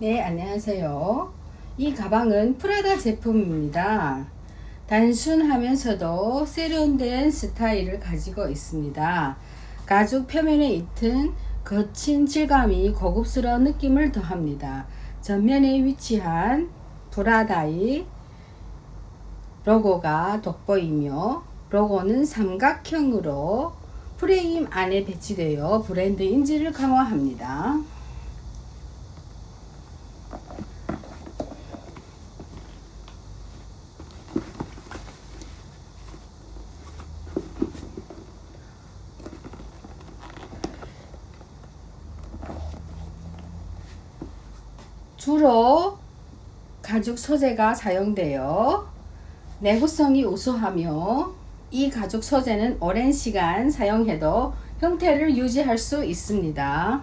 네, 안녕하세요. 이 가방은 프라다 제품입니다. 단순하면서도 세련된 스타일을 가지고 있습니다. 가죽 표면에 잇은 거친 질감이 고급스러운 느낌을 더합니다. 전면에 위치한 프라다의 로고가 돋보이며 로고는 삼각형으로 프레임 안에 배치되어 브랜드 인지를 강화합니다. 주로 가죽 소재가 사용되어 내구성이 우수하며 이 가죽 소재는 오랜 시간 사용해도 형태를 유지할 수 있습니다.